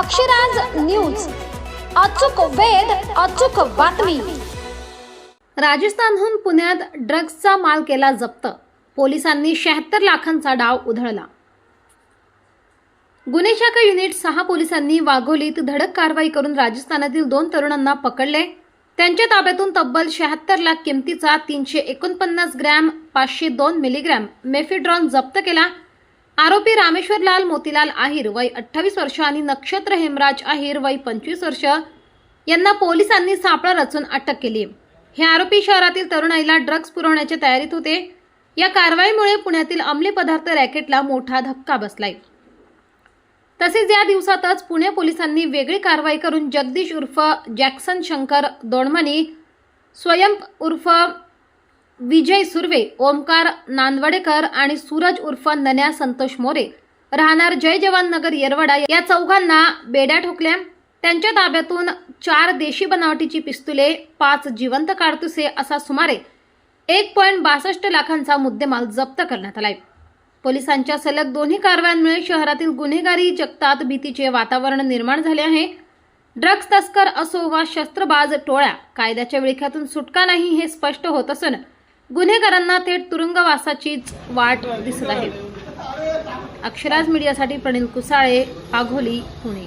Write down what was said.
Akshraj news. अचूक वेध अचूक बातमी. राजस्थानहून पुण्यात ड्रग्जचा माल केला जप्त. पोलिसांनी शहात्तर लाखांचा डाव उधळला. गुन्हे शाखा युनिट सहा पोलिसांनी वाघोलीत धडक कारवाई करून राजस्थानातील दोन तरुणांना पकडले. त्यांच्या ताब्यातून तब्बल शहात्तर लाख किमतीचा तीनशे एकोणपन्नास ग्रॅम पाचशे दोन मिलीग्रॅम मेफिड्रॉन जप्त केला. आरोपी रामेश्वरलाल मोतीलाल आहिर वय अठ्ठावीस वर्ष आणि नक्षत्र हेमराज आहिर वय पंचवीस वर्ष. यांना पोलिसांनी सापळा रचून अटक केली. हे आरोपी शहरातील तरुणाईला ड्रग्ज पुरवण्याच्या तयारीत होते. या कारवाईमुळे पुण्यातील अंमली पदार्थ रॅकेटला मोठा धक्का बसलाय. तसेच या दिवसातच पुणे पोलिसांनी वेगळी कारवाई करून जगदीश उर्फ जॅक्सन शंकर दोडमणी स्वयं उर्फ विजय सुर्वे ओमकार नांदवडेकर आणि सूरज उर्फ नन्या संतोष मोरे. राहणार जय जवान नगर येरवडा या चौघांना बेड्या ठोकल्या. त्यांच्या ताब्यातून चार देशी बनावटीची पिस्तुले पाच जिवंत काडतुसे असा सुमारे एक पॉईंट बासष्ट लाखांचा मुद्देमाल जप्त करण्यात आलाय. पोलिसांच्या सलग दोन्ही कारवायांमुळे शहरातील गुन्हेगारी जगतात भीतीचे वातावरण निर्माण झाले आहे. ड्रग्ज तस्कर असो वा शस्त्रबाज टोळ्या कायद्याच्या विळख्यातून सुटका नाही हे स्पष्ट होत असून गुन्हेगारांना थेट तुरुंगवासाचीच वाट दिसत आहे. अक्षराज मीडियासाठी प्रणिल कुसाळे पाघोली पुणे.